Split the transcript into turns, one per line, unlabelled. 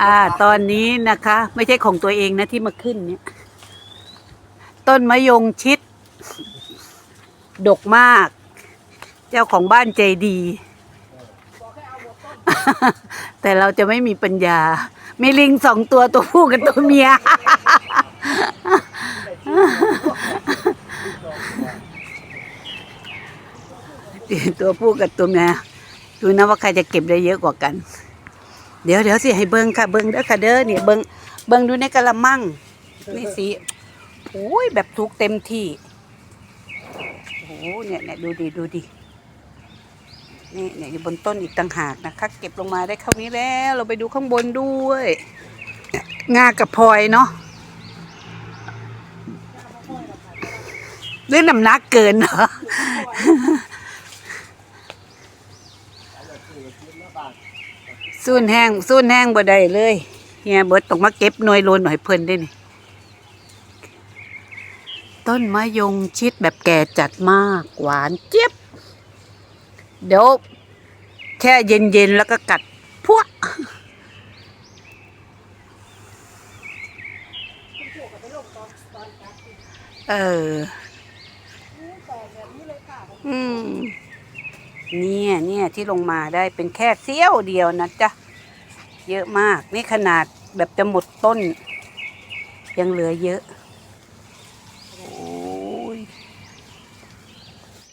อ่า ตอนนี้นะคะ ไม่ใช่ของตัวเองนะที่มาขึ้นเนี่ย ต้นมะยงชิด ดกมาก เจ้าของบ้านใจดี แต่เราจะไม่มีปัญญา มีลิงสองตัวตัวผู้กับตัวเมีย ตัวผู้กับตัวเมียดูนะว่าใครจะเก็บได้เยอะกว่ากัน เดี๋ยวเดี๋ยวสิให้เบิ้งค่ะเบิ้งเด้อค่ะเด้อเนี่ยเบิ้งเบิ้งดูในกะละมังนี่สีโอ้ยแบบทุกเต็มที่โอ้โหเนี่ยเนี่ยดูดิดูดินี่เนี่ยอยู่บนต้นอีกต่างหากนะคะเก็บลงมาได้เท่านี้แล้วเราไปดูข้างบนด้วยงากับพลอยเนาะเรื่องน้ำหนักเกินเหรอ สูนแห้งสูนแห้งบ่ได้เลยเฮียเบิดต้องมาเก็บหน่วยโลนหน่อยเพิ่นได้นี่ต้นมะยงชิดแบบแก่จัดมากหวานเจี๊ยบเดี๋ยวแช่เย็นๆแล้วก็กัดพวกเออ อืม เนี่ยเนี่ยที่ลงมาได้เป็นแค่เสี้ยวเดียวนะจ๊ะ เยอะมาก นี่ขนาดแบบจะหมดต้น ยังเหลือเยอะ